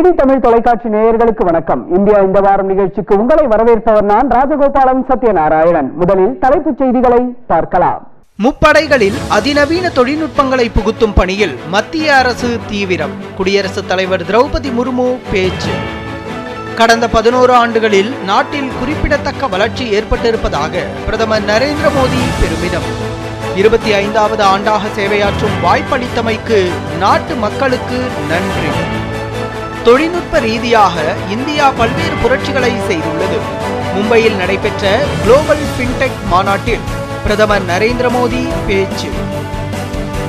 DD Tamil தொலைக்காட்சி நேயர்களுக்கு வணக்கம். இந்தியா இந்த வாரம் நிகழ்ச்சிக்கு உங்களை வரவேற்பவர் நான் ராஜகோபாலன் சத்யநாராயணன். முதலில் தலைப்புச் செய்திகளை பார்க்கலாம். முப்படைகளில் அதிநவீன தொழில்நுட்பங்களை புகுத்தும் பணியில் மத்திய அரசு தீவிரம். குடியரசுத் தலைவர் திரௌபதி முர்மு பேச்சு. கடந்த பதினோரு ஆண்டுகளில் நாட்டில் குறிப்பிடத்தக்க வளர்ச்சி ஏற்பட்டிருப்பதாக பிரதமர் நரேந்திர மோடி பெருமிதம். இருபத்தி ஐந்தாவது ஆண்டாக சேவையாற்றும் வாய்ப்பளித்தமைக்கு நாட்டு மக்களுக்கு நன்றி. தொழில்நுட்ப ரீதியாக இந்தியா பல்வேறு புரட்சிகளை செய்துள்ளது. மும்பையில் நடைபெற்ற குளோபல் பின்டெக் மாநாட்டில் பிரதமர் நரேந்திர மோடி பேச்சு.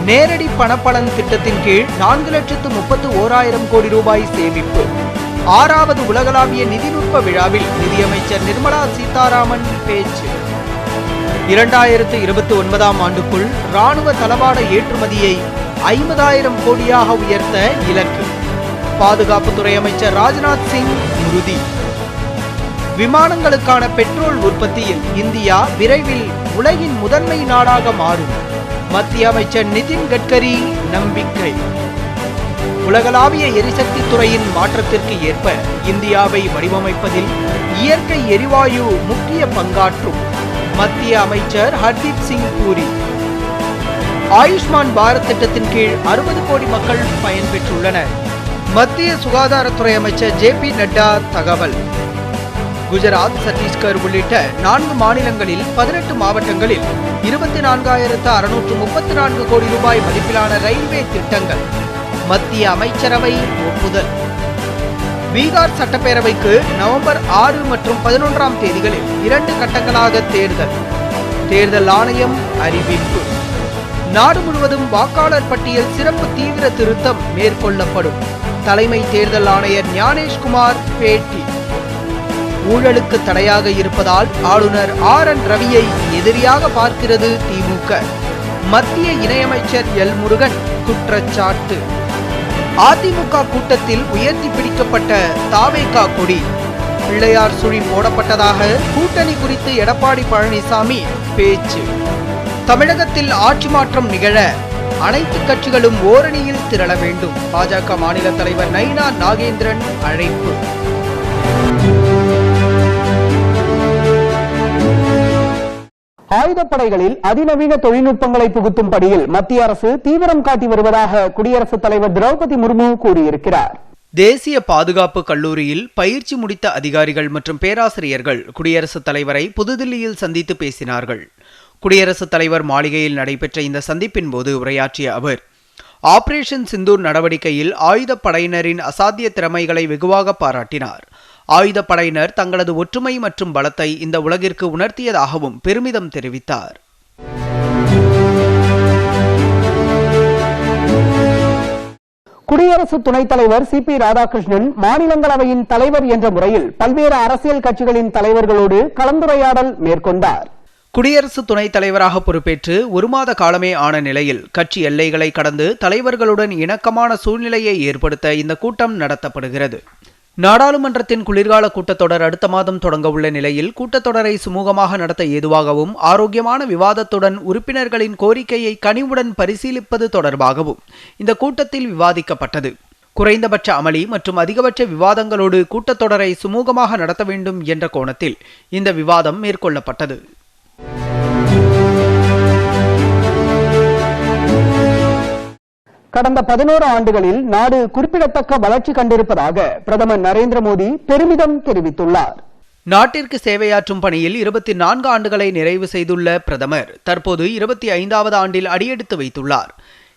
நேரடி பணப்பலன் திட்டத்தின் கீழ் நான்கு லட்சத்து முப்பத்து ஓராயிரம் கோடி ரூபாய் சேமிப்பு. ஆறாவது உலகளாவிய நிதிநுட்ப விழாவில் நிதியமைச்சர் நிர்மலா சீதாராமன் பேச்சு. இரண்டாயிரத்து இருபத்தி ஒன்பதாம் ஆண்டுக்குள் ராணுவ தளவாட ஏற்றுமதியை ஐம்பதாயிரம் கோடியாக உயர்த்த இலக்கு. பாதுகாப்புத்துறை அமைச்சர் ராஜ்நாத் சிங் உறுதி. விமானங்களுக்கான பெட்ரோல் உற்பத்தியில் இந்தியா விரைவில் உலகின் முதன்மை நாடாக மாறும். மத்திய அமைச்சர் நிதின் கட்கரி நம்பிக்கை. உலகளாவிய எரிசக்தி துறையின் மாற்றத்திற்கு ஏற்ப இந்தியாவை வடிவமைப்பதில் இயற்கை எரிவாயு முக்கிய பங்காற்றும் மத்திய அமைச்சர் ஹர்தீப் சிங் பூரி. ஆயுஷ்மான் பாரத் திட்டத்தின் கீழ் அறுபது கோடி மக்கள் பயன்பெற்றுள்ளனர். மத்திய சுகாதாரத்துறை அமைச்சர் ஜே பி நட்டா தகவல். குஜராத் சத்தீஸ்கர் உள்ளிட்ட நான்கு மாநிலங்களில் பதினெட்டு மாவட்டங்களில் இருபத்தி நான்காயிரத்து அறுநூற்று முப்பத்தி நான்கு கோடி ரூபாய் மதிப்பிலான ரயில்வே திட்டங்கள். மத்திய அமைச்சரவை ஒப்புதல். பீகார் சட்டப்பேரவைக்கு நவம்பர் ஆறு மற்றும் பதினொன்றாம் தேதிகளில் இரண்டு கட்டங்களாக தேர்தல். தேர்தல் ஆணையம் அறிவிப்பு. நாடு முழுவதும் வாக்காளர் பட்டியல் சிறப்பு தீவிர திருத்தம் மேற்கொள்ளப்படும். தலைமை தேர்தல் ஆணையர் ஞானேஷ்குமார் பேட்டி. ஊழலுக்கு தடையாக இருப்பதால் ஆளுநர் ஆர் என் ரவியை எதிரியாக பார்க்கிறது திமுக. மத்திய இணையமைச்சர் எல் முருகன் குற்றச்சாட்டு. அதிமுக கூட்டத்தில் உயர்த்தி பிடிக்கப்பட்ட தாவேகா கொடி. பிள்ளையார் சுழி போடப்பட்டதாக கூட்டணி குறித்து எடப்பாடி பழனிசாமி பேச்சு. தமிழகத்தில் ஆட்சி மாற்றம் நிகழ அனைத்து கட்சிகளும் ஓரணியில் திரள வேண்டும். பாஜக மாநில தலைவர் நைனா நாகேந்திரன் அழைப்பு. ஆயுதப்படைகளில் அதிநவீன தொழில்நுட்பங்களை புகுத்தும் பணியில் மத்திய அரசு தீவிரம் காட்டி வருவதாக குடியரசுத் தலைவர் திரௌபதி முர்மு கூறியிருக்கிறார். தேசிய பாதுகாப்பு கல்லூரியில் பயிற்சி முடித்த அதிகாரிகள் மற்றும் பேராசிரியர்கள் குடியரசுத் தலைவரை புதுதில்லியில் சந்தித்து பேசினார்கள். குடியரசுத் தலைவர் மாளிகையில் நடைபெற்ற இந்த சந்திப்பின் போது உரையாற்றிய அவர் ஆபரேஷன் சிந்தூர் நடவடிக்கையில் ஆயுதப்படையினரின் அசாத்திய திறமைகளை வெகுவாக பாராட்டினார். ஆயுதப்படையினர் தங்களது ஒற்றுமை மற்றும் பலத்தை இந்த உலகிற்கு உணர்த்தியதாகவும் பெருமிதம் தெரிவித்தார். குடியரசு துணைத் தலைவர் சி. பி. ராதாகிருஷ்ணன் மாநிலங்களவையின் தலைவர் என்ற முறையில் பல்வேறு அரசியல் கட்சிகளின் தலைவர்களோடு கலந்துரையாடல் மேற்கொண்டார். குடியரசு துணைத் தலைவராக பொறுப்பேற்று ஒரு மாத காலமே ஆன நிலையில் கட்சி எல்லைகளை கடந்து தலைவர்களுடன் இணக்கமான சூழ்நிலையை ஏற்படுத்த இந்த கூட்டம் நடத்தப்படுகிறது. நாடாளுமன்றத்தின் குளிர்கால கூட்டத்தொடர் அடுத்த மாதம் தொடங்க உள்ள நிலையில் கூட்டத்தொடரை சுமூகமாக நடத்த ஏதுவாகவும் ஆரோக்கியமான விவாதத்துடன் உறுப்பினர்களின் கோரிக்கையை கனிவுடன் பரிசீலிப்பது தொடர்பாகவும் இந்த கூட்டத்தில் விவாதிக்கப்பட்டது. குறைந்தபட்ச அமளி மற்றும் அதிகபட்ச விவாதங்களோடு கூட்டத்தொடரை சுமூகமாக நடத்த வேண்டும் என்ற கோணத்தில் இந்த விவாதம் மேற்கொள்ளப்பட்டது. கடந்த பதினோரு ஆண்டுகளில் நாடு குறிப்பிடத்தக்க வளர்ச்சி கண்டிருப்பதாக பிரதமர் நரேந்திர மோடி பெருமிதம் தெரிவித்துள்ளார். நாட்டிற்கு சேவையாற்றும் பணியில் இருபத்தி நான்கு ஆண்டுகளை நிறைவு செய்துள்ள பிரதமர் தற்போது இருபத்தி ஐந்தாவது ஆண்டில் அடியெடுத்து வைத்துள்ளார்.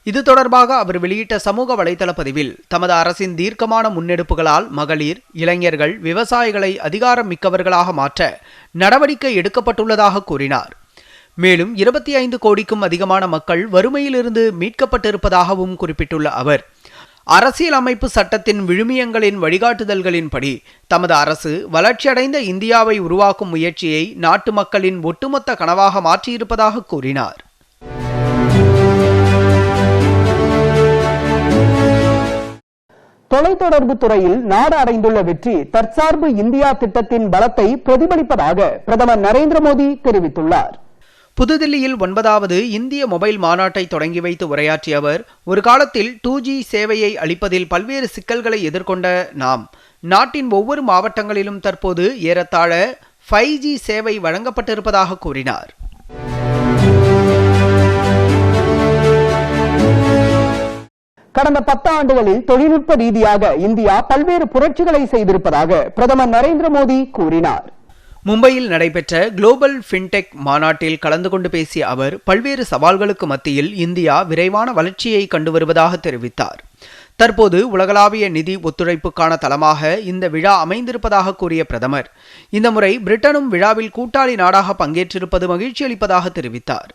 இது தொடர்பாக அவர் வெளியிட்ட சமூக வலைதள பதிவில் தமது அரசின் தீர்க்கமான முன்னெடுப்புகளால் மகளிர் இளைஞர்கள் விவசாயிகளை அதிகாரம் மிக்கவர்களாக மாற்ற நடவடிக்கை எடுக்கப்பட்டுள்ளதாக கூறினார். மேலும் இருபத்தி ஐந்து கோடிக்கும் அதிகமான மக்கள் வறுமையிலிருந்து மீட்கப்பட்டிருப்பதாகவும் குறிப்பிட்டுள்ள அவர் அரசியல் அமைப்பு சட்டத்தின் விழுமியங்களின் வழிகாட்டுதல்களின்படி தமது அரசு வளர்ச்சியடைந்த இந்தியாவை உருவாக்கும் முயற்சியை நாட்டு மக்களின் ஒட்டுமொத்த கனவாக மாற்றியிருப்பதாக கூறினார். தொலைத்தொடர்பு துறையில் நாடு அடைந்துள்ள வெற்றி தற்சார்பு இந்தியா திட்டத்தின் பலத்தை பிரதிபலிப்பதாக பிரதமர் நரேந்திர மோடி தெரிவித்துள்ளார். புதுதில்லியில் ஒன்பதாவது இந்திய மொபைல் மாநாட்டை தொடங்கி வைத்து உரையாற்றிய அவர் ஒரு காலத்தில் டூ ஜி சேவையை அளிப்பதில் பல்வேறு சிக்கல்களை எதிர்கொண்ட நாம் நாட்டின் ஒவ்வொரு மாவட்டங்களிலும் தற்போது ஏறத்தாழ ஃபைவ் ஜி சேவை வழங்கப்பட்டிருப்பதாக கூறினார். கடந்த பத்தாண்டுகளில் தொழில்நுட்ப ரீதியாக இந்தியா பல்வேறு புரட்சிகளை செய்திருப்பதாக பிரதமர் நரேந்திர மோடி கூறினார். மும்பையில் நடைபெற்ற குளோபல் ஃபின்டெக் மாநாட்டில் கலந்து கொண்டு பேசிய அவர் பல்வேறு சவால்களுக்கு மத்தியில் இந்தியா விரைவான வளர்ச்சியை கண்டு வருவதாக தெரிவித்தார். தற்போது உலகளாவிய நிதி ஒத்துழைப்புக்கான தளமாக இந்த விழா அமைந்திருப்பதாக கூறிய பிரதமர் இந்த முறை பிரிட்டனும் விழாவில் கூட்டாளி நாடாக பங்கேற்றிருப்பது மகிழ்ச்சி அளிப்பதாக தெரிவித்தார்.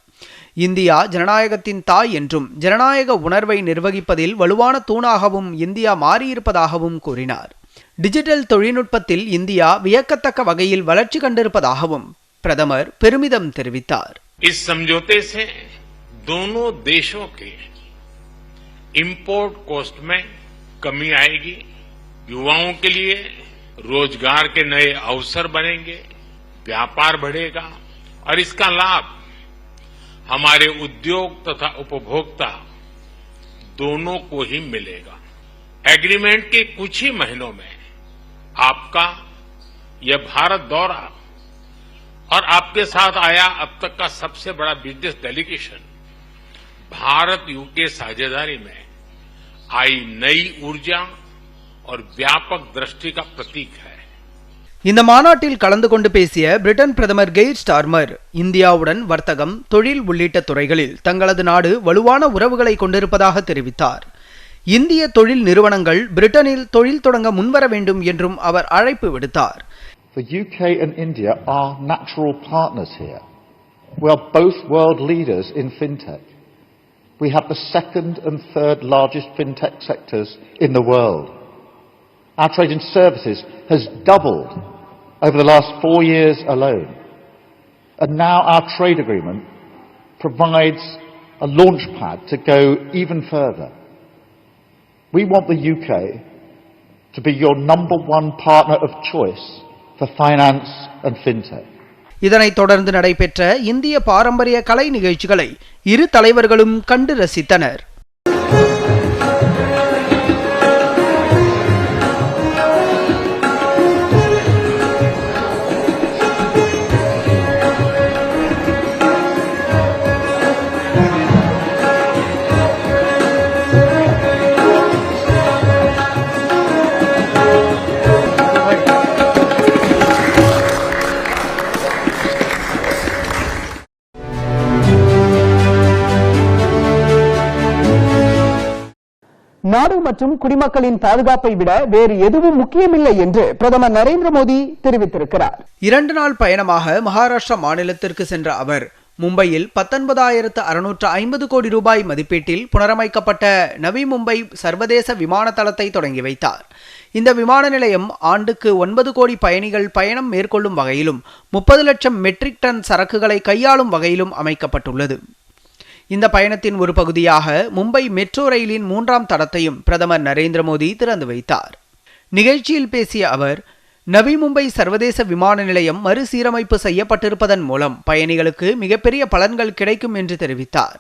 இந்தியா ஜனநாயகத்தின் தாய் என்றும் ஜனநாயக உணர்வை நிர்வகிப்பதில் வலுவான தூணாகவும் இந்தியா மாறியிருப்பதாகவும் கூறினார் டிஜிட்டல் தொழில்நுட்பத்தில் இந்தியா வியக்கத்தக்க வகையில் வளர்ச்சி கண்டிருப்பதாகவும் பிரதமர் பெருமிதம் தெரிவித்தார் इस समझौते से दोनों देशों के इंपोर्ट कॉस्ट में कमी आएगी युवाओं के लिए रोजगार के नए अवसर बनेंगे व्यापार बढ़ेगा और इसका लाभ हमारे उद्योग तथा उपभोक्ता दोनों को ही मिलेगा। एग्रीमेंट के कुछ ही महीनों में आपका यह भारत दौरा और आपके साथ आया अब तक का सबसे बड़ा बिज़नेस डेलीगेशन भारत यूके साझेदारी में आई नई ऊर्जा और व्यापक दृष्टि का प्रतीक है। இந்த மாநாட்டில் கலந்து கொண்டு பேசிய பிரிட்டன் பிரதமர் கெய்ர் ஸ்டார்மர் இந்தியாவுடன் வர்த்தகம் தொழில் உள்ளிட்ட துறைகளில் தங்களது நாடு வலுவான உறவுகளை கொண்டிருப்பதாக தெரிவித்தார் இந்திய தொழில் நிறுவனங்கள் பிரிட்டனில் தொழில் தொடங்க முன்வர வேண்டும் என்றும் அவர் அழைப்பு விடுத்தார் The UK and India are natural partners here. We are both world leaders in fintech. We have the second and third largest fintech sectors in the world. Our trade in services has doubled over the last four years alone. And now our trade agreement provides a launch pad to go even further. We want the UK to be your number one partner of choice for finance and fintech. இதனைத் தொடர்ந்து நடைபெற்ற இந்திய பாரம்பரிய கலை நிகழ்ச்சிகளை இரு தலைவர்களும் கண்டு ரசித்தனர் நாடு மற்றும் குடிமக்களின் பாதுகாப்பை விட வேறு எதுவும் முக்கியமில்லை என்று பிரதமர் நரேந்திர மோடி தெரிவித்திருக்கிறார். இரண்டு நாள் பயணமாக மகாராஷ்டிரா மாநிலத்திற்கு சென்ற அவர் மும்பையில் பத்தொன்பதாயிரத்து அறுநூற்று ஐம்பது கோடி ரூபாய் மதிப்பீட்டில் புனரமைக்கப்பட்ட நவி மும்பை சர்வதேச விமான தளத்தை தொடங்கி வைத்தார். இந்த விமான நிலையம் ஆண்டுக்கு ஒன்பது கோடி பயணிகள் பயணம் மேற்கொள்ளும் வகையிலும் முப்பது லட்சம் மெட்ரிக் டன் சரக்குகளை கையாளும் வகையிலும் அமைக்கப்பட்டுள்ளது. இந்த பயணத்தின் ஒரு பகுதியாக மும்பை மெட்ரோ ரயிலின் மூன்றாம் தடத்தையும் பிரதமர் நரேந்திர மோடி திறந்து வைத்தார். நிகழ்ச்சியில் பேசிய அவர் நவி மும்பை சர்வதேச விமான நிலையம் மறுசீரமைப்பு செய்யப்பட்டிருப்பதன் மூலம் பயணிகளுக்கு மிகப்பெரிய பலன்கள் கிடைக்கும் என்று தெரிவித்தார்.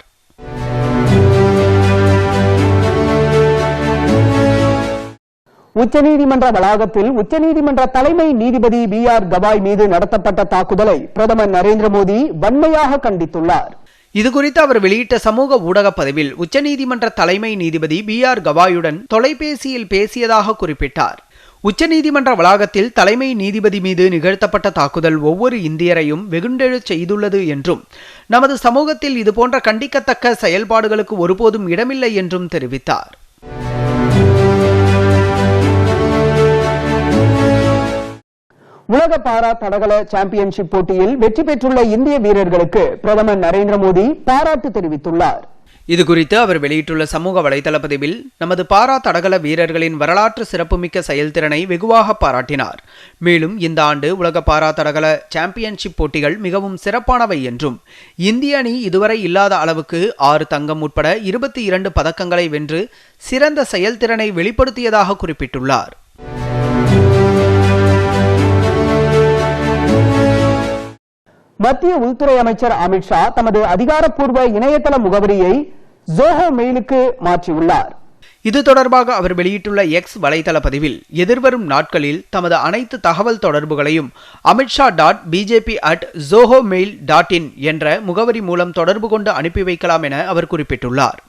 உச்சநீதிமன்ற வளாகத்தில் உச்சநீதிமன்ற தலைமை நீதிபதி பி ஆர் கவாய் மீது நடத்தப்பட்ட தாக்குதலை பிரதமர் நரேந்திர மோடி வன்மையாக கண்டித்துள்ளார். இதுகுறித்து அவர் வெளியிட்ட சமூக ஊடக பதிவில் உச்சநீதிமன்ற தலைமை நீதிபதி பி ஆர் கவாயுடன் தொலைபேசியில் பேசியதாக குறிப்பிட்டார். உச்சநீதிமன்ற வளாகத்தில் தலைமை நீதிபதி மீது நிகழ்த்தப்பட்ட தாக்குதல் ஒவ்வொரு இந்தியரையும் வெகுண்டெழச் செய்துள்ளது என்றும் நமது சமூகத்தில் இதுபோன்ற கண்டிக்கத்தக்க செயல்பாடுகளுக்கு ஒருபோதும் இடமில்லை என்றும் தெரிவித்தார். உலக பாரா தடகள சாம்பியன்ஷிப் போட்டியில் வெற்றி பெற்றுள்ள இந்திய வீரர்களுக்கு பிரதமர் நரேந்திர மோடி பாராட்டு தெரிவித்துள்ளார். இதுகுறித்து அவர் வெளியிட்டுள்ள சமூக வலைதள பதிவில் நமது பாரா தடகள வீரர்களின் வரலாற்று சிறப்புமிக்க செயல்திறனை வெகுவாக பாராட்டினார். மேலும் இந்த ஆண்டு உலக பாரா தடகள சாம்பியன்ஷிப் போட்டிகள் மிகவும் சிறப்பானவை என்றும் இந்திய அணி இதுவரை இல்லாத அளவுக்கு ஆறு தங்கம் உட்பட இருபத்தி இரண்டு பதக்கங்களை வென்று சிறந்த செயல்திறனை வெளிப்படுத்தியதாக குறிப்பிட்டுள்ளார். மத்திய உள்துறை அமைச்சர் அமித்ஷா தமது அதிகாரப்பூர்வ இணையதள முகவரியை ஜோஹோ மெயிலுக்கு மாற்றியுள்ளார். இது தொடர்பாக அவர் வெளியிட்டுள்ள எக்ஸ் வலைதள பதிவில் எதிர்வரும் நாட்களில் தமது அனைத்து தகவல் தொடர்புகளையும் Amit Shah dot BJP at Zoho mail dot in என்ற முகவரி மூலம் தொடர்பு கொண்டு அனுப்பி வைக்கலாம் என அவர் குறிப்பிட்டுள்ளார்.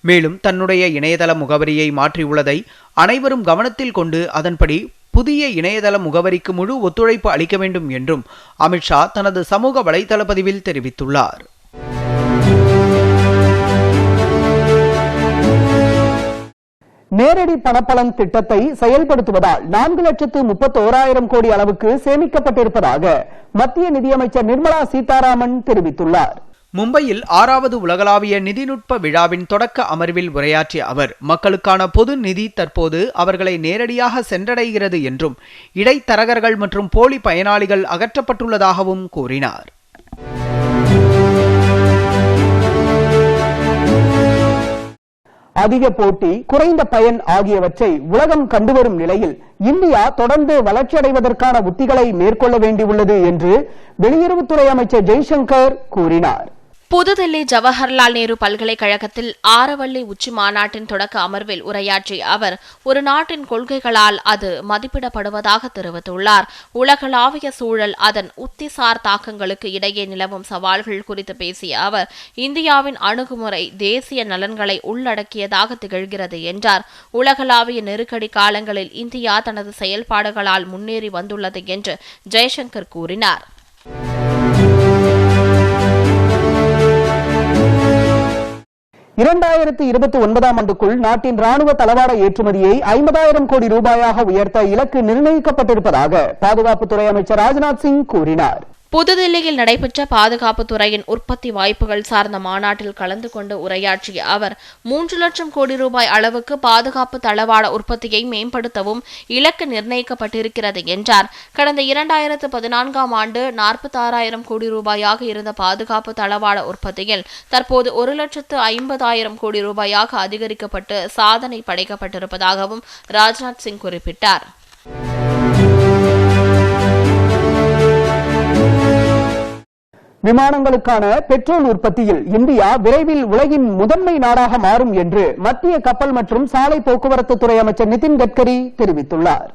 மேலும் தன்னுடைய இணையதள முகவரியை மாற்றியுள்ளதை அனைவரும் கவனத்தில் கொண்டு அதன்படி புதிய இணையதள முகவரிக்கு முழு ஒத்துழைப்பு அளிக்க வேண்டும் என்றும் அமித்ஷா தனது சமூக வலைதள பதிவில் தெரிவித்துள்ளார். நேரடி பணப்பலன் திட்டத்தை செயல்படுத்துவதால் நான்கு லட்சத்து முப்பத்தோராயிரம் கோடி அளவுக்கு சேமிக்கப்பட்டிருப்பதாக மத்திய நிதியமைச்சர் நிர்மலா சீதாராமன் தெரிவித்துள்ளார். மும்பையில் ஆறாவது உலகளாவிய நிதிநுட்ப விழாவின் தொடக்க அமர்வில் உரையாற்றிய அவர் மக்களுக்கான பொது நிதி தற்போது அவர்களை நேரடியாக சென்றடைகிறது என்றும் இடைத்தரகர்கள் மற்றும் போலி பயனாளிகள் அகற்றப்பட்டுள்ளதாகவும் கூறினார். அதிக போட்டி குறைந்த பயன் ஆகியவற்றை உலகம் கண்டுவரும் நிலையில் இந்தியா தொடர்ந்து வளர்ச்சியடைவதற்கான உத்திகளை மேற்கொள்ள வேண்டியுள்ளது என்று வெளியுறவுத்துறை அமைச்சர் ஜெய்சங்கர் கூறினார். புதுதில்லி ஜவஹர்லால் நேரு பல்கலைக்கழகத்தில் ஆரவள்ளி உச்சி மாநாட்டின் தொடக்க அமர்வில் உரையாற்றிய அவர் ஒரு நாட்டின் கொள்கைகளால் அது மதிப்பிடப்படுவதாக தெரிவித்துள்ளார். உலகளாவிய சூழல் அதன் உத்திசார் தாக்கங்களுக்கு இடையே நிலவும் சவால்கள் குறித்து பேசிய அவர் இந்தியாவின் அணுகுமுறை தேசிய நலன்களை உள்ளடக்கியதாக திகழ்கிறது என்றார். உலகளாவிய நெருக்கடி காலங்களில் இந்தியா தனது செயல்பாடுகளால் முன்னேறி வந்துள்ளது என்று ஜெய்சங்கர் கூறினார். இரண்டாயிரத்து இருபத்தி ஒன்பதாம் ஆண்டுக்குள் நாட்டின் ராணுவ தளவாட ஏற்றுமதியை ஐம்பதாயிரம் கோடி ரூபாயாக உயர்த்த இலக்கு நிர்ணயிக்கப்பட்டிருப்பதாக பாதுகாப்புத்துறை அமைச்சர் ராஜ்நாத் சிங் கூறினார். புதுதில்லியில் நடைபெற்ற பாதுகாப்பு துறையின் உற்பத்தி வாய்ப்புகள் சார்ந்த மாநாட்டில் கலந்து கொண்டு உரையாற்றிய அவர் மூன்று லட்சம் கோடி ரூபாய் அளவுக்கு பாதுகாப்பு தளவாட உற்பத்தியை மேம்படுத்தவும் இலக்கு நிர்ணயிக்கப்பட்டிருக்கிறது என்றார். கடந்த இரண்டாயிரத்து பதினான்காம் ஆண்டு நாற்பத்தாறாயிரம் கோடி ரூபாயாக இருந்த பாதுகாப்பு தளவாட உற்பத்தியில் தற்போது ஒரு லட்சத்து ஐம்பதாயிரம் கோடி ரூபாயாக அதிகரிக்கப்பட்டு சாதனை படைக்கப்பட்டிருப்பதாகவும் ராஜ்நாத் சிங் குறிப்பிட்டார். விமானங்களுக்கான பெட்ரோல் உற்பத்தியில் இந்தியா விரைவில் உலகின் முதன்மை நாடாக மாறும் என்று மத்திய கப்பல் மற்றும் சாலை போக்குவரத்து துறை அமைச்சர் நிதின் கட்கரி தெரிவித்துள்ளார்.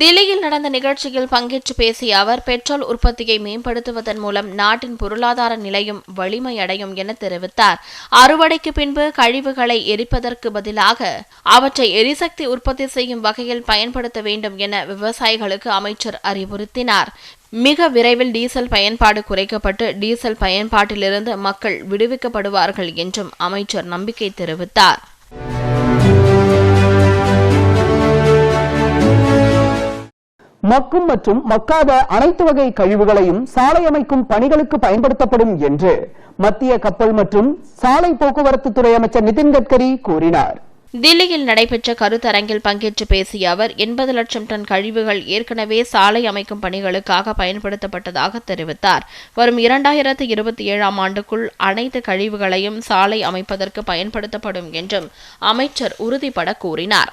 தில்லியில் நடந்த நிகழ்ச்சியில் பங்கேற்று பேசிய அவர் பெட்ரோல் உற்பத்தியை மேம்படுத்துவதன் மூலம் நாட்டின் பொருளாதார நிலையும் வலிமையடையும் என தெரிவித்தார். அறுவடைக்கு பின்பு கழிவுகளை எரிப்பதற்கு பதிலாக அவற்றை எரிசக்தி உற்பத்தி செய்யும் வகையில் பயன்படுத்த வேண்டும் என விவசாயிகளுக்கு அமைச்சர் அறிவுறுத்தினார். மிக விரைவில் டீசல் பயன்பாடு குறைக்கப்பட்டு டீசல் பயன்பாட்டிலிருந்து மக்கள் விடுவிக்கப்படுவார்கள் என்றும் அமைச்சர் நம்பிக்கை தெரிவித்தார். மக்கும் மற்றும் மக்காத அனைத்து வகை கழிவுகளையும் சாலை அமைக்கும் பணிகளுக்கு பயன்படுத்தப்படும் என்று மத்திய கப்பல் மற்றும் சாலை போக்குவரத்து துறை அமைச்சர் நிதின் கட்கரி கூறினார். தில்லியில் நடைபெற்ற கருத்தரங்கில் பங்கேற்று பேசிய அவர் எண்பது லட்சம் டன் கழிவுகள் ஏற்கனவே சாலை அமைக்கும் பணிகளுக்காக பயன்படுத்தப்பட்டதாக தெரிவித்தார். வரும் இரண்டாயிரத்து இருபத்தி ஏழாம் ஆண்டுக்குள் அனைத்து கழிவுகளையும் சாலை அமைப்பதற்கு பயன்படுத்தப்படும் என்றும் அமைச்சர் உறுதிபட கூறினார்.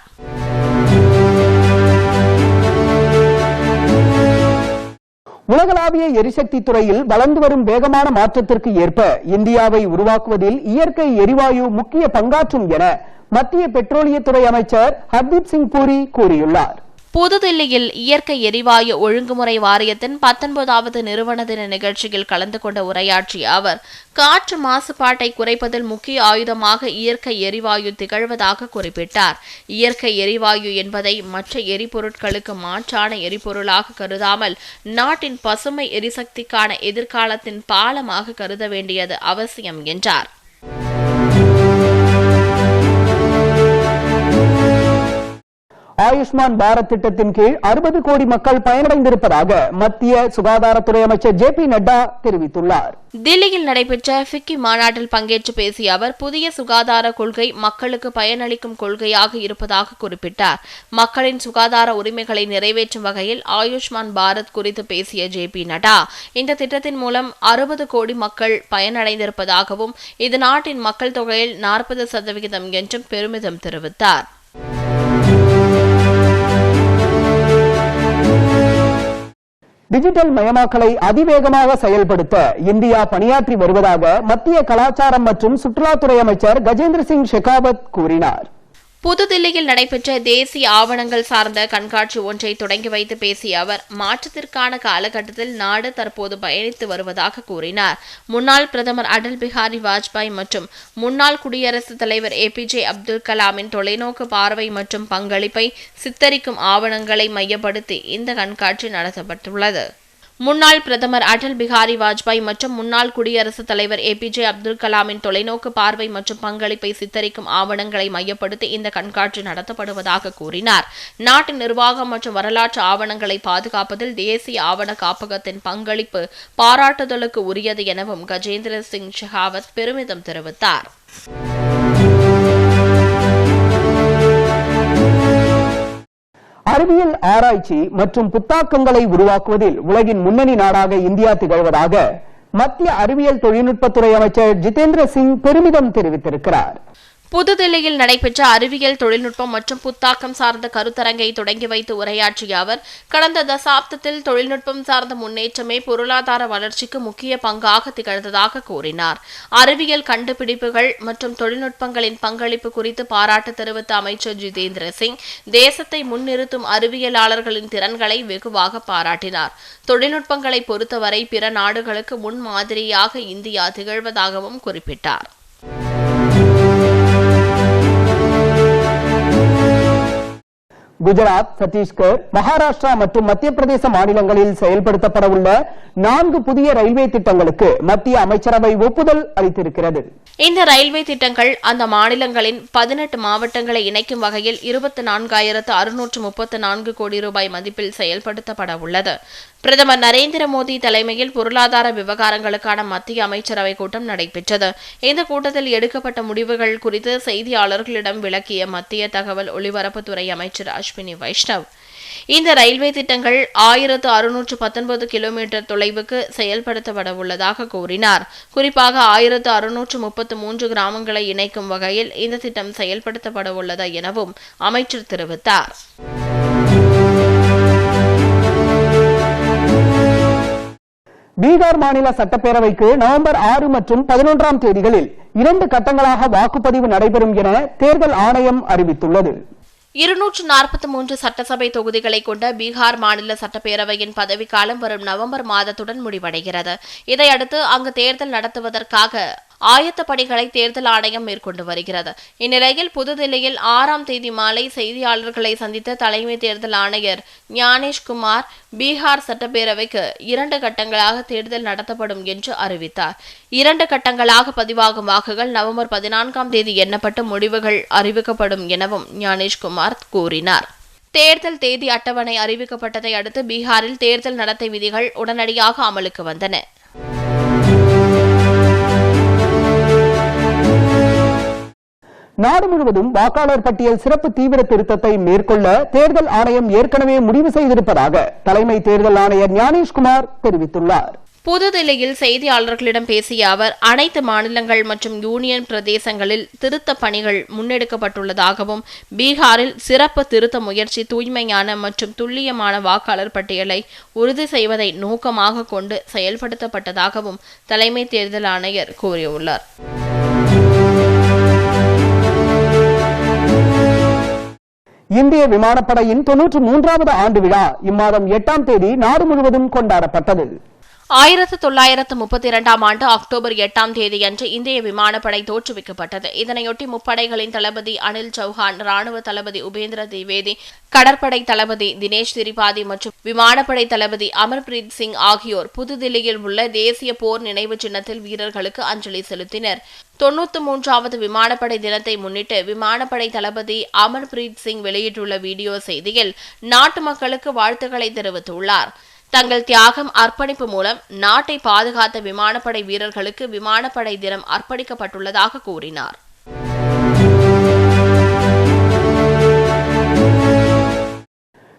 உலகளாவிய எரிசக்தி துறையில் வளர்ந்து வரும் வேகமான மாற்றத்திற்கு ஏற்ப இந்தியாவை உருவாக்குவதில் இயற்கை எரிவாயு முக்கிய பங்காற்றும் என மத்திய பெட்ரோலியத்துறை அமைச்சர் ஹர்தீப் சிங் பூரி கூறியுள்ளார். புதுதில்லியில் இயற்கை எரிவாயு ஒழுங்குமுறை வாரியத்தின் பத்தொன்பதாவது நிறுவன தின நிகழ்ச்சியில் கலந்து கொண்ட உரையாற்றிய அவர் காற்று மாசுபாட்டை குறைப்பதில் முக்கிய ஆயுதமாக இயற்கை எரிவாயு திகழ்வதாக குறிப்பிட்டார். இயற்கை எரிவாயு என்பதை மற்ற எரிபொருட்களுக்கு மாற்றான எரிபொருளாக கருதாமல் நாட்டின் பசுமை எரிசக்திக்கான எதிர்காலத்தின் பாலமாக கருத வேண்டியது அவசியம் என்றார். ஆயுஷ்மான் பாரத் திட்டத்தின் கீழ் அறுபது கோடி மக்கள் பயனடைந்திருப்பதாக மத்திய சுகாதாரத்துறை அமைச்சர் ஜே பி நட்டா தெரிவித்துள்ளார். தில்லியில் நடைபெற்ற ஃபிக்கி மாநாட்டில் பங்கேற்று பேசிய அவர் புதிய சுகாதார கொள்கை மக்களுக்கு பயனளிக்கும் கொள்கையாக இருப்பதாக குறிப்பிட்டார். மக்களின் சுகாதார உரிமைகளை நிறைவேற்றும் வகையில் ஆயுஷ்மான் பாரத் குறித்து பேசிய ஜே பி நட்டா இந்த திட்டத்தின் மூலம் அறுபது கோடி மக்கள் பயனடைந்திருப்பதாகவும் இது நாட்டின் மக்கள் தொகையில் நாற்பது சதவிகிதம் என்றும் பெருமிதம் தெரிவித்தார். டிஜிட்டல் மயமாக்கலை அதிவேகமாக செயல்படுத்த இந்தியா பணியாற்றி வருவதாக மத்திய கலாச்சாரம் மற்றும் சுற்றுலாத்துறை அமைச்சர் கஜேந்திர சிங் ஷெகாவத் கூறினார். புதுதில்லியில் நடைபெற்ற தேசிய ஆவணங்கள் சார்ந்த கண்காட்சி ஒன்றை தொடங்கி வைத்து பேசிய அவர் மாற்றத்திற்கான காலகட்டத்தில் நாடு தற்போது பயணித்து வருவதாக கூறினார். முன்னாள் பிரதமர் அடல் பிஹாரி வாஜ்பாய் மற்றும் முன்னாள் குடியரசுத் தலைவர் ஏபிஜே அப்துல் கலாமின் தொலைநோக்கு பார்வை மற்றும் பங்களிப்பை சித்தரிக்கும் ஆவணங்களை மையப்படுத்தி இந்த கண்காட்சி நடத்தப்பட்டுள்ளது. முன்னாள் பிரதமர் அடல் பிஹாரி வாஜ்பாய் மற்றும் முன்னாள் குடியரசுத் தலைவர் ஏபிஜே அப்துல் கலாமின் தொலைநோக்கு பார்வை மற்றும் பங்களிப்பை சித்தரிக்கும் ஆவணங்களை மையப்படுத்தி இந்த கண்காட்சி நடத்தப்படுவதாக கூறினார். நாட்டின் நிர்வாகம் மற்றும் வரலாற்று ஆவணங்களை பாதுகாப்பதில் தேசிய ஆவண காப்பகத்தின் பங்களிப்பு பாராட்டுதலுக்கு உரியது எனவும் கஜேந்திர சிங் ஷெகாவத் பெருமிதம் தெரிவித்தார். அறிவியல் ஆராய்ச்சி மற்றும் புத்தாக்கங்களை உருவாக்குவதில் உலகின் முன்னணி நாடாக இந்தியா திகழ்வதாக மத்திய அறிவியல் தொழில்நுட்பத்துறை அமைச்சர் ஜிதேந்திர சிங் பெருமிதம் தெரிவித்திருக்கிறார். புதுதில்லியில் நடைபெற்ற அறிவியல் தொழில்நுட்பம் மற்றும் புத்தாக்கம் சார்ந்த கருத்தரங்கை தொடங்கி வைத்து உரையாற்றிய அவர் கடந்த தசாப்தத்தில் தொழில்நுட்பம் சார்ந்த முன்னேற்றமே பொருளாதார வளர்ச்சிக்கு முக்கிய பங்காக திகழ்ந்ததாக கூறினார். அறிவியல் கண்டுபிடிப்புகள் மற்றும் தொழில்நுட்பங்களின் பங்களிப்பு குறித்து பாராட்டு தெரிவித்த அமைச்சர் ஜிதேந்திர சிங் தேசத்தை முன்னிறுத்தும் அறிவியலாளர்களின் திறன்களை வெகுவாக பாராட்டினார். தொழில்நுட்பங்களை பொறுத்தவரை பிற நாடுகளுக்கு முன்மாதிரியாக இந்தியா திகழ்வதாகவும் குறிப்பிட்டார். குஜராத் சத்தீஸ்கர் மகாராஷ்டிரா மற்றும் மத்திய பிரதேச மாநிலங்களில் செயல்படுத்தப்பட உள்ள நான்கு புதிய ரயில்வே திட்டங்களுக்கு மத்திய அமைச்சரவை ஒப்புதல் அளித்திருக்கிறது. இந்த ரயில்வே திட்டங்கள் அந்த மாநிலங்களின் பதினெட்டு மாவட்டங்களை இணைக்கும் வகையில் இருபத்தி நான்காயிரத்து அறுநூற்று முப்பத்து நான்கு கோடி ரூபாய் மதிப்பில் செயல்படுத்தப்பட உள்ளது பிரதமர் நரேந்திர மோடி தலைமையில் பொருளாதார விவகாரங்களுக்கான மத்திய அமைச்சரவை கூட்டம் நடைபெற்றது. இந்த கூட்டத்தில் எடுக்கப்பட்ட முடிவுகள் குறித்து செய்தியாளர்களிடம் விளக்கிய மத்திய தகவல் ஒலிபரப்புத்துறை அமைச்சர் அஸ்வினி வைஷ்ணவ். இந்த ரயில்வே திட்டங்கள் ஆயிரத்து அறுநூற்று பத்தொன்பது கிலோமீட்டர் தொலைவுக்கு செயல்படுத்தப்பட உள்ளதாக கூறினார். குறிப்பாக ஆயிரத்து அறுநூற்று முப்பத்து மூன்று கிராமங்களை இணைக்கும் வகையில் இந்த திட்டம் செயல்படுத்தப்பட உள்ளது எனவும் அமைச்சர் தெரிவித்தார். பீகார் மாநில சட்டப்பேரவைக்கு நவம்பர் ஆறு மற்றும் பதினொன்றாம் தேதிகளில் இரண்டு கட்டங்களாக வாக்குப்பதிவு நடைபெறும் என தேர்தல் ஆணையம் அறிவித்துள்ளது. இருநூற்று நாற்பத்தி மூன்று சட்டசபை தொகுதிகளை கொண்ட பீகார் மாநில சட்டப்பேரவையின் பதவிக்காலம் வரும் நவம்பர் மாதத்துடன் முடிவடைகிறது. இதையடுத்து அங்கு தேர்தல் நடத்துவதற்காக ஆயத்த பணிகளை தேர்தல் ஆணையம் மேற்கொண்டு வருகிறது. இந்நிலையில் புதுதில்லியில் ஆறாம் தேதி மாலை செய்தியாளர்களை சந்தித்த தலைமை தேர்தல் ஆணையர் ஞானேஷ்குமார் பீகார் சட்டப்பேரவைக்கு இரண்டு கட்டங்களாக தேர்தல் நடத்தப்படும் என்று அறிவித்தார். இரண்டு கட்டங்களாக பதிவாகும் வாக்குகள் நவம்பர் பதினான்காம் தேதி எண்ணப்பட்டு முடிவுகள் அறிவிக்கப்படும் எனவும் ஞானேஷ்குமார் கூறினார். தேர்தல் தேதி அட்டவணை அறிவிக்கப்பட்டதை அடுத்து பீகாரில் தேர்தல் நடத்தை விதிகள் உடனடியாக அமலுக்கு வந்தன. நாடு முழுவதும் வாக்காளர் பட்டியல் சிறப்பு தீவிர திருத்தத்தை மேற்கொள்ள தேர்தல் ஆணையம் ஏற்கனவே முடிவு செய்திருப்பதாக தலைமை தேர்தல் ஆணையர் ஞானேஷ்குமார் தெரிவித்துள்ளார். புதுதில்லியில் செய்தியாளர்களிடம் பேசிய அவர் அனைத்து மாநிலங்கள் மற்றும் யூனியன் பிரதேசங்களில் திருத்த பணிகள் முன்னெடுக்கப்பட்டுள்ளதாகவும் பீகாரில் சிறப்பு திருத்த முயற்சி தூய்மையான மற்றும் துல்லியமான வாக்காளர் பட்டியலை உறுதி செய்வதை நோக்கமாக கொண்டு செயல்படுத்தப்பட்டதாகவும் தலைமை தேர்தல் ஆணையர் கூறியுள்ளார். இந்திய விமானப்படையின் தொன்னூற்று மூன்றாவது ஆண்டு விழா இம்மாதம் எட்டாம் தேதி நாடு முழுவதும் கொண்டாடப்பட்டது. ஆயிரத்து தொள்ளாயிரத்து முப்பத்தி இரண்டாம் ஆண்டு அக்டோபர் எட்டாம் தேதியன்று இந்திய விமானப்படை தோற்றுவிக்கப்பட்டது. இதனையொட்டி முப்படைகளின் தளபதி அனில் சௌஹான் ராணுவ தளபதி உபேந்திர திவேதி கடற்படை தளபதி தினேஷ் திரிபாதி மற்றும் விமானப்படை தளபதி அமர்பிரீத் சிங் ஆகியோர் புதுதில்லியில் உள்ள தேசிய போர் நினைவு சின்னத்தில் வீரர்களுக்கு அஞ்சலி செலுத்தினர். தொன்னூத்தி மூன்றாவது விமானப்படை தினத்தை முன்னிட்டு விமானப்படை தளபதி அமர்பிரீத் சிங் வெளியிட்டுள்ள வீடியோ செய்தியில் நாட்டு மக்களுக்கு வாழ்த்துக்களை தெரிவித்துள்ளார். தங்கள் தியாகம் அர்ப்பணிப்பு மூலம் நாட்டை பாதுகாத்த விமானப்படை வீரர்களுக்கு விமானப்படை தினம் அர்ப்பணிக்கப்பட்டுள்ளதாக கூறினார்.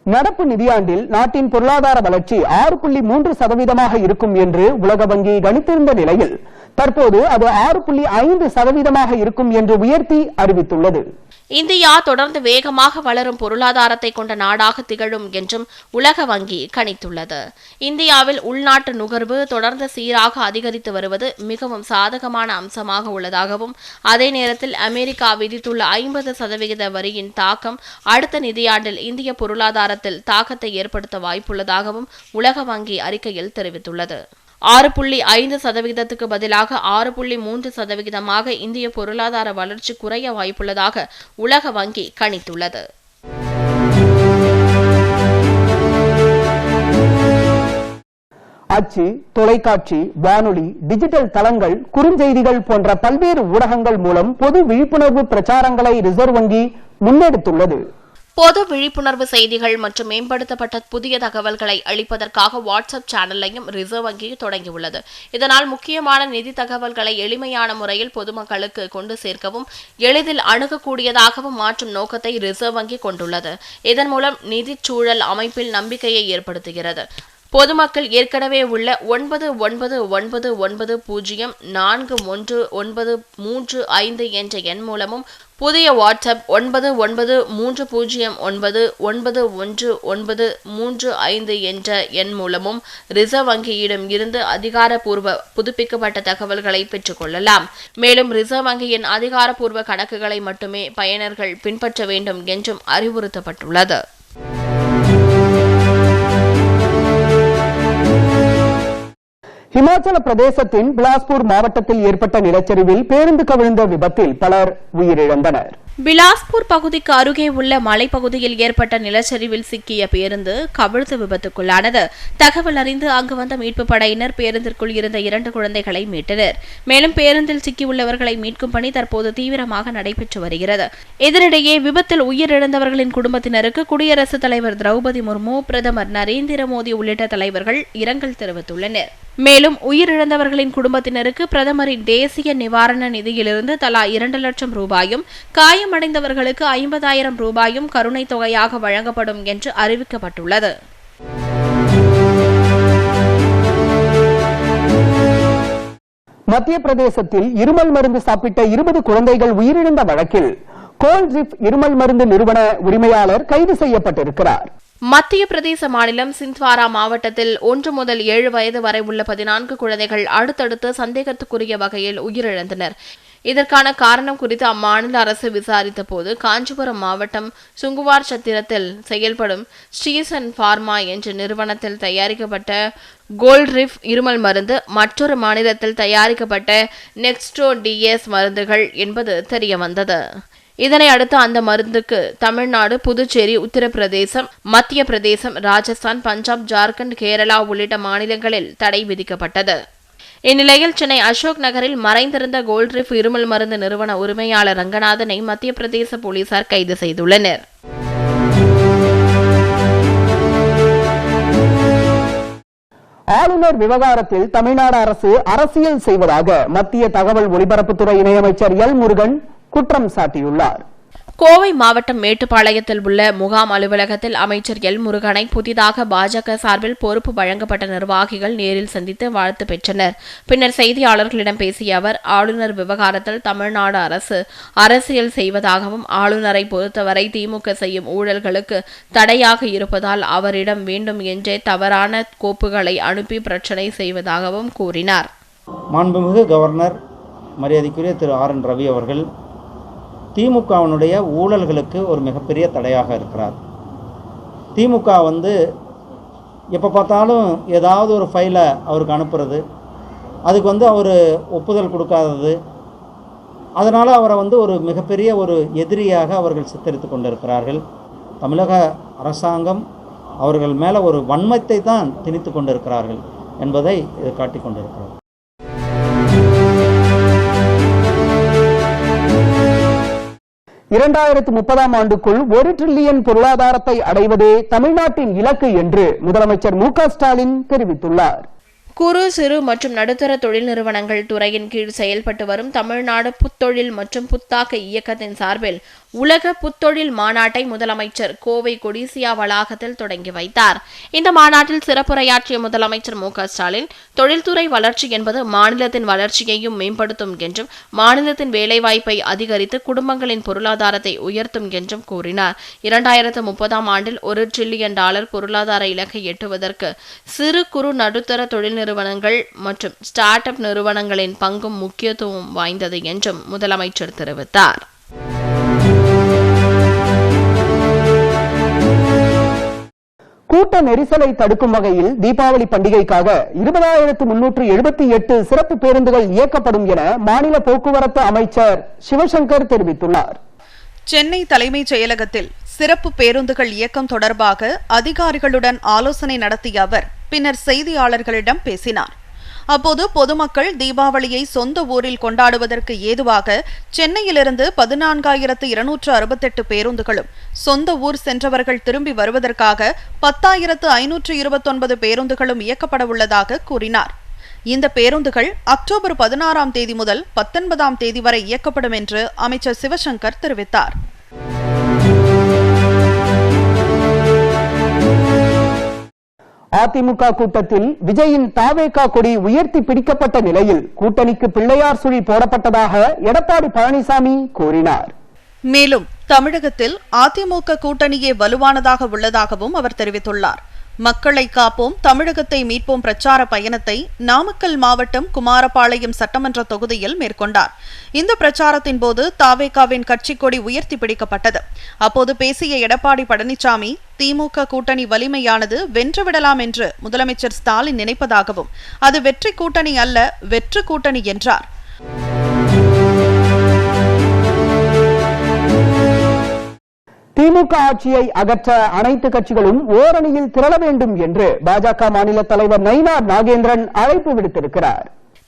நடப்பு நிதியாண்டில் நாட்டின் பொருளாதார வளர்ச்சி ஆறு புள்ளி மூன்று சதவீதமாக இருக்கும் என்று உலக வங்கி கணித்திருந்த நிலையில் தற்போது அது ஆறு புள்ளி ஐந்து சதவீதமாக இருக்கும் என்று உயர்த்தி அறிவித்துள்ளது. இந்தியா தொடர்ந்து வேகமாக வளரும் பொருளாதாரத்தை கொண்ட நாடாக திகழும் என்றும் உலக வங்கி கணித்துள்ளது. இந்தியாவில் உள்நாட்டு நுகர்வு தொடர்ந்து சீராக அதிகரித்து வருவது மிகவும் சாதகமான அம்சமாக உள்ளதாகவும் அதே நேரத்தில் அமெரிக்கா விதித்துள்ள ஐம்பது சதவிகித வரியின் தாக்கம் அடுத்த நிதியாண்டில் இந்திய பொருளாதாரத்தில் தாக்கத்தை ஏற்படுத்த வாய்ப்புள்ளதாகவும் உலக வங்கி அறிக்கையில் தெரிவித்துள்ளது. ஆறு புள்ளி ஐந்து சதவிகிதத்துக்கு பதிலாக ஆறு புள்ளி மூன்று சதவிகிதமாக இந்திய பொருளாதார வளர்ச்சி குறைய வாய்ப்புள்ளதாக உலக வங்கி கணித்துள்ளது. அச்சு தொலைக்காட்சி வானொலி டிஜிட்டல் தளங்கள் குறுஞ்செய்திகள் போன்ற பல்வேறு ஊடகங்கள் மூலம் பொது விழிப்புணர்வு பிரச்சாரங்களை ரிசர்வ் வங்கி முன்னெடுத்துள்ளது. பொது விழிப்புணர்வு செய்திகள் மற்றும் மேம்படுத்தப்பட்ட புதிய தகவல்களை அளிப்பதற்காக வாட்ஸ்அப் சேனலையும் ரிசர்வ் வங்கி தொடங்கியுள்ளது. இதனால் முக்கியமான நிதி தகவல்களை எளிமையான முறையில் பொதுமக்களுக்கு கொண்டு சேர்க்கவும் எளிதில் அணுகக்கூடியதாகவும் மாற்றும் நோக்கத்தை ரிசர்வ் வங்கி கொண்டுள்ளது. இதன் மூலம் நிதிச்சூழல் அமைப்பில் நம்பிக்கையை ஏற்படுத்துகிறது. பொதுமக்கள் ஏற்கனவே உள்ள ஒன்பது ஒன்பது ஒன்பது ஒன்பது பூஜ்ஜியம் நான்கு ஒன்று ஒன்பது மூன்று ஐந்து என்ற எண் மூலமும் புதிய வாட்ஸ்அப் ஒன்பது ஒன்பது மூன்று பூஜ்ஜியம் ஒன்பது ஒன்பது ஒன்று ஒன்பது மூன்று ஐந்து என்ற எண் மூலமும் ரிசர்வ் வங்கியிடம் இருந்து அதிகாரப்பூர்வ புதுப்பிக்கப்பட்ட தகவல்களை பெற்றுக்கொள்ளலாம் மேலும் ரிசர்வ் வங்கியின் அதிகாரப்பூர்வ கணக்குகளை மட்டுமே பயனர்கள் பின்பற்ற வேண்டும் என்றும் அறிவுறுத்தப்பட்டுள்ளது. இமாச்சல பிரதேசத்தின் பிலாஸ்பூர் மாவட்டத்தில் ஏற்பட்ட நிலச்சரிவில் பேருந்து கவிழ்ந்த விபத்தில் பலர் உயிரிழந்தனர். பிலாஸ்பூர் பகுதிக்கு அருகே உள்ள மலைப்பகுதியில் ஏற்பட்ட நிலச்சரிவில் சிக்கிய பேருந்து கவிழ்த்து விபத்துக்குள்ளானது. தகவல் அறிந்து அங்கு வந்த மீட்பு படையினர் பேருந்திற்குள் இருந்த இரண்டு குழந்தைகளை மீட்டனர். மேலும் பேருந்தில் சிக்கியுள்ளவர்களை மீட்கும் பணி தற்போது தீவிரமாக நடைபெற்று வருகிறது. இதனிடையே விபத்தில் உயிரிழந்தவர்களின் குடும்பத்தினருக்கு குடியரசுத் தலைவர் திரௌபதி முர்மு பிரதமர் நரேந்திர மோடி உள்ளிட்ட தலைவர்கள் இரங்கல் தெரிவித்துள்ளனர். மேலும் உயிரிழந்தவர்களின் குடும்பத்தினருக்கு பிரதமரின் தேசிய நிவாரண நிதியிலிருந்து தலா இரண்டு லட்சம் ரூபாயும் காயம் காயமடைந்தவர்களுக்கு ஐம்பதாயிரம் ரூபாயும் கருணைத் தொகையாக வழங்கப்படும் என்று அறிவிக்கப்பட்டுள்ளது. மத்திய பிரதேசத்தில் இருமல் மருந்து சாப்பிட்ட இருபது குழந்தைகள் உயிரிழந்த வழக்கில் கோல்ட்ரிப் இருமல் மருந்து நிறுவன உரிமையாளர் கைது செய்யப்பட்டிருக்கிறார். மத்திய பிரதேச மாநிலம் சிந்த்வாரா மாவட்டத்தில் ஒன்று முதல் ஏழு வயது வரை உள்ள பதினான்கு குழந்தைகள் அடுத்தடுத்து சந்தேகத்துக்குரிய வகையில் உயிரிழந்தனர். இதற்கான காரணம் குறித்து அம்மாநில அரசு விசாரித்த போது காஞ்சிபுரம் மாவட்டம் சுங்குவார் சத்திரத்தில் செயல்படும் ஸ்ரீசன் ஃபார்மா என்ற நிறுவனத்தில் தயாரிக்கப்பட்ட கோல்ட்ரிஃப் இருமல் மருந்து மற்றொரு மாநிலத்தில் தயாரிக்கப்பட்ட நெக்ஸ்ட்ரோ டிஎஸ் மருந்துகள் என்பது தெரியவந்தது. இதனை அடுத்து அந்த மருந்துக்கு தமிழ்நாடு புதுச்சேரி உத்தரப்பிரதேசம் மத்திய பிரதேசம் ராஜஸ்தான் பஞ்சாப் ஜார்க்கண்ட் கேரளா உள்ளிட்ட மாநிலங்களில் தடை விதிக்கப்பட்டது. இந்நிலையில் சென்னை அசோக் நகரில் மறைந்திருந்த கோல்ட்ரிஃப் இருமல் மருந்து நிறுவன உரிமையாளர் ரங்கநாதனை மத்திய பிரதேச போலீசார் கைது செய்துள்ளனர். ஆளுநர் விவகாரத்தில் தமிழ்நாடு அரசு அரசியல் செய்வதாக மத்திய தகவல் ஒலிபரப்புத்துறை இணையமைச்சர் எல் முருகன் குற்றம் சாட்டியுள்ளார். கோவை மாவட்டம் மேட்டுப்பாளையத்தில் உள்ள முகாம் அலுவலகத்தில் அமைச்சர் எல் முருகனை புதிதாக பாஜக சார்பில் பொறுப்பு வழங்கப்பட்ட நிர்வாகிகள் நேரில் சந்தித்து வாழ்த்து பெற்றனர். பின்னர் செய்தியாளர்களிடம் பேசிய அவர் ஆளுநர் விவகாரத்தில் தமிழ்நாடு அரசு அரசியல் செய்வதாகவும் ஆளுநரை பொறுத்தவரை திமுக செய்யும் ஊழல்களுக்கு தடையாக இருப்பதால் அவரிடம் வேண்டும் என்றே தவறான கோப்புகளை அனுப்பி பிரச்சனை செய்வதாகவும் கூறினார். மாண்புமிகு கவர்னர் மரியாதைக்குரிய திரு ஆர் என் ரவி அவர்கள் திமுகவினுடைய ஊழல்களுக்கு ஒரு மிகப்பெரிய தடையாக இருக்கிறார். திமுக வந்து எப்போ பார்த்தாலும் ஏதாவது ஒரு ஃபைலை அவருக்கு அனுப்புறது அதுக்கு வந்து அவர் ஒப்புதல் கொடுக்காதது அதனால் அவரை வந்து ஒரு மிகப்பெரிய ஒரு எதிரியாக அவர்கள் சித்தரித்து கொண்டிருக்கிறார்கள். தமிழக அரசாங்கம் அவர்கள் மேலே ஒரு வன்மத்தை தான் திணித்து கொண்டிருக்கிறார்கள் என்பதை இது காட்டிக் கொண்டிருக்கிறது. இரண்டாயிரத்து முப்பதாம் ஆண்டுக்குள் ஒரு டிரில்லியன் பொருளாதாரத்தை அடைவதே தமிழ்நாட்டின் இலக்கு என்று முதலமைச்சர் மு ஸ்டாலின் தெரிவித்துள்ளார். குறு சிறு மற்றும் நடுத்தர தொழில் நிறுவனங்கள் துறையின் கீழ் செயல்பட்டு வரும் தமிழ்நாடு புத்தொழில் மற்றும் புத்தாக்க இயக்கத்தின் சார்பில் உலக புத்தொழில் மாநாட்டை முதலமைச்சர் கோவை கொடிசியா வளாகத்தில் தொடங்கி வைத்தார். இந்த மாநாட்டில் சிறப்புரையாற்றிய முதலமைச்சர் மு. க. ஸ்டாலின் தொழில்துறை வளர்ச்சி என்பது மாநிலத்தின் வளர்ச்சியையும் மேம்படுத்தும் என்றும் மாநிலத்தின் வேலைவாய்ப்பை அதிகரித்து குடும்பங்களின் பொருளாதாரத்தை உயர்த்தும் என்றும் கூறினார். இரண்டாயிரத்து முப்பதாம் ஆண்டில் ஒரு டிரில்லியன் டாலர் பொருளாதார இலக்கை எட்டுவதற்கு சிறு குறு நடுத்தர தொழில் நிறுவனங்கள் மற்றும் ஸ்டார்ட் அப் நிறுவனங்களின் பங்கும் முக்கியத்துவம் வாய்ந்தது என்றும் முதலமைச்சர் தெரிவித்தார். கூட்ட நெரிசலை தடுக்கும் வகையில் தீபாவளி பண்டிகைக்காக இருபதாயிரத்து முன்னூற்று எழுபத்தி எட்டு சிறப்பு பேருந்துகள் இயக்கப்படும் என மாநில போக்குவரத்து அமைச்சர் சிவசங்கர் தெரிவித்துள்ளார். சென்னை தலைமைச் செயலகத்தில் சிறப்பு பேருந்துகள் இயக்கம் தொடர்பாக அதிகாரிகளுடன் ஆலோசனை நடத்திய அவர் பின்னர் செய்தியாளர்களிடம் பேசினார். அப்போது பொதுமக்கள் தீபாவளியை சொந்த ஊரில் கொண்டாடுவதற்கு ஏதுவாக சென்னையிலிருந்து பதினான்காயிரத்து இருநூற்று அறுபத்தெட்டு பேருந்துகளும் சொந்த ஊர் சென்றவர்கள் திரும்பி வருவதற்காக பத்தாயிரத்து ஐநூற்று இருபத்தொன்பது பேருந்துகளும் இயக்கப்பட உள்ளதாக கூறினார். இந்த பேருந்துகள் அக்டோபர் பதினாறாம் தேதி முதல் பத்தொன்பதாம் தேதி வரை இயக்கப்படும் என்று அமைச்சர் சிவசங்கர் தெரிவித்தார். அதிமுக கூட்டத்தில் விஜயின் தாவேகா கொடி உயர்த்தி பிடிக்கப்பட்ட நிலையில் கூட்டணிக்கு பிள்ளையார் சுழி போடப்பட்டதாக எடப்பாடி பழனிசாமி கூறினார். மேலும் தமிழகத்தில் அதிமுக கூட்டணியே வலுவானதாக உள்ளதாகவும் அவர் தெரிவித்துள்ளார். மக்களை காப்போம் தமிழகத்தை மீட்போம் பிரச்சார பயணத்தை நாமக்கல் மாவட்டம் குமாரபாளையம் சட்டமன்ற தொகுதியில் மேற்கொண்டார். இந்த பிரச்சாரத்தின் போது தாவேகாவின் கட்சிக்கொடி உயர்த்தி பிடிக்கப்பட்டது. அப்போது பேசிய எடப்பாடி பழனிசாமி திமுக கூட்டணி வலிமையானது வென்றுவிடலாம் என்று முதலமைச்சர் ஸ்டாலின் நினைப்பதாகவும் அது வெற்றி கூட்டணி அல்ல வெற்று கூட்டணி என்றார். திமுக ஆட்சியை அகற்ற அனைத்து கட்சிகளும் ஓரணியில் திரள வேண்டும் என்று பாஜக மாநில தலைவர் நயினார் நாகேந்திரன் அழைப்பு விடுத்திருக்கிறார்.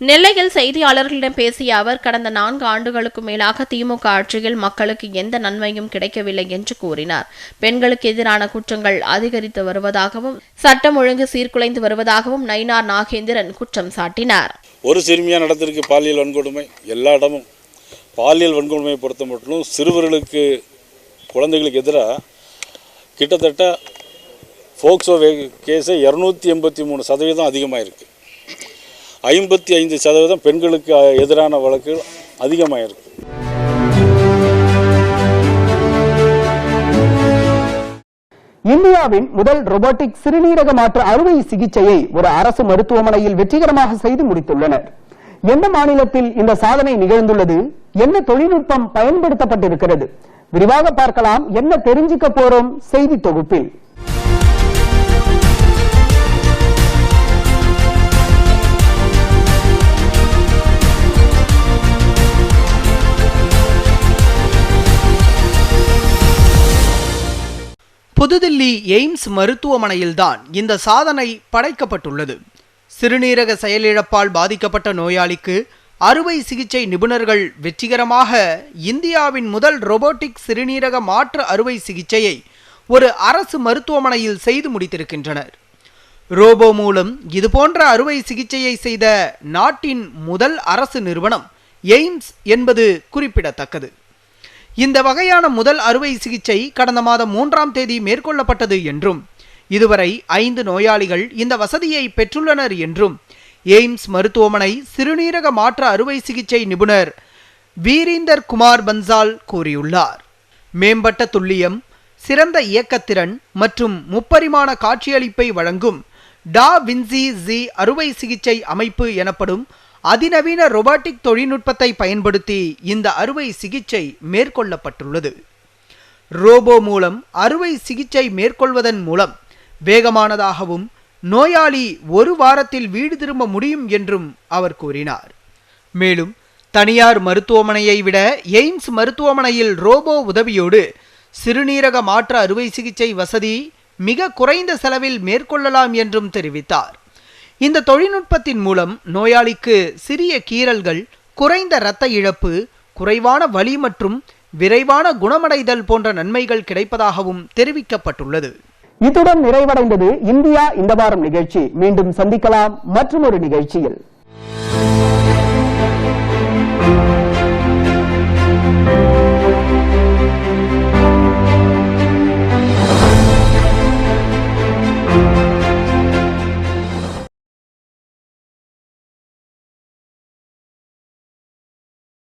நெல்லையில் செய்தியாளர்களிடம் பேசிய அவர் கடந்த நான்கு ஆண்டுகளுக்கு மேலாக திமுக ஆட்சியில் மக்களுக்கு எந்த நன்மையும் கிடைக்கவில்லை என்று கூறினார். பெண்களுக்கு எதிரான குற்றங்கள் அதிகரித்து வருவதாகவும் சட்டம் ஒழுங்கு சீர்குலைந்து வருவதாகவும் நயினார் நாகேந்திரன் குற்றம் சாட்டினார். ஒரு சிறுமியாக நடந்திருக்கு பாலியல் வன்கொடுமை எல்லா இடமும். பாலியல் வன்கொடுமையை பொறுத்த மட்டும் சிறுவர்களுக்கு குழந்தைகளுக்கு எதிராக கிட்டத்தட்ட ஃபோக்சோ கேஸை இரநூத்தி எண்பத்தி மூணு சதவீதம் அதிகமாக இருக்குது ஐம்பத்தி ஐந்து சதவீதம் பெண்களுக்கு எதிரான வழக்கு அதிகமாக இருக்குது இந்தியாவின் முதல் ரொபோட்டிக் சிறுநீரக மாற்று அறுவை சிகிச்சையை ஒரு அரசு மருத்துவமனையில் வெற்றிகரமாக செய்து முடித்துள்ளனர். எந்த மாநிலத்தில் இந்த சாதனை நிகழ்ந்துள்ளது? என்ன தொழில்நுட்பம் பயன்படுத்தப்பட்டிருக்கிறது? விரிவாக பார்க்கலாம் என்ன தெரிஞ்சுக்க போறோம் செய்தி தொகுப்பில். புதுதில்லி எய்ம்ஸ் மருத்துவமனையில்தான் இந்த சாதனை படைக்கப்பட்டுள்ளது. சிறுநீரக செயலிழப்பால் பாதிக்கப்பட்ட நோயாளிக்கு அறுவை சிகிச்சை நிபுணர்கள் வெற்றிகரமாக இந்தியாவின் முதல் ரொபோட்டிக் சிறுநீரக மாற்று அறுவை சிகிச்சையை ஒரு அரசு மருத்துவமனையில் செய்து முடித்திருக்கின்றனர். ரோபோ மூலம் இதுபோன்ற அறுவை சிகிச்சையை செய்த நாட்டின் முதல் அரசு நிறுவனம் எய்ம்ஸ் என்பது குறிப்பிடத்தக்கது. இந்த வகையான முதல் அறுவை சிகிச்சை கடந்த மாதம் மூன்றாம் தேதி மேற்கொள்ளப்பட்டது என்றும் இதுவரை ஐந்து நோயாளிகள் இந்த வசதியை பெற்றுள்ளனர் என்றும் எய்ம்ஸ் மருத்துவமனை சிறுநீரக மாற்று அறுவை சிகிச்சை நிபுணர் வீரீந்தர் குமார் பன்சால் கூறியுள்ளார். மேம்பட்ட துல்லியம் சிறந்த இயக்கத்திறன் மற்றும் முப்பரிமாண காட்சியளிப்பை வழங்கும் டா வின்சி ஜி அறுவை சிகிச்சை அமைப்பு எனப்படும் அதிநவீன ரொபாட்டிக் தொழில்நுட்பத்தை பயன்படுத்தி இந்த அறுவை சிகிச்சை மேற்கொள்ளப்பட்டுள்ளது. ரோபோ மூலம் அறுவை சிகிச்சை மேற்கொள்வதன் மூலம் வேகமானதாகவும் நோயாளி ஒரு வாரத்தில் வீடு திரும்ப முடியும் என்றும் அவர் கூறினார். மேலும் தனியார் மருத்துவமனையை விட எய்ம்ஸ் மருத்துவமனையில் ரோபோ உதவியோடு சிறுநீரக மாற்று அறுவை சிகிச்சை வசதி மிக குறைந்த செலவில் மேற்கொள்ளலாம் என்றும் தெரிவித்தார். இந்த தொழில்நுட்பத்தின் மூலம் நோயாளிக்கு சிறிய கீறல்கள் குறைந்த இரத்த இழப்பு குறைவான வலி மற்றும் விரைவான குணமடைதல் போன்ற நன்மைகள் கிடைப்பதாகவும் தெரிவிக்கப்பட்டுள்ளது. இத்துடன் நிறைவடைந்தது இந்தியா இந்த வாரம் நிகழ்ச்சி. மீண்டும் சந்திக்கலாம். மற்றும் ஒரு நிகழ்ச்சியில்.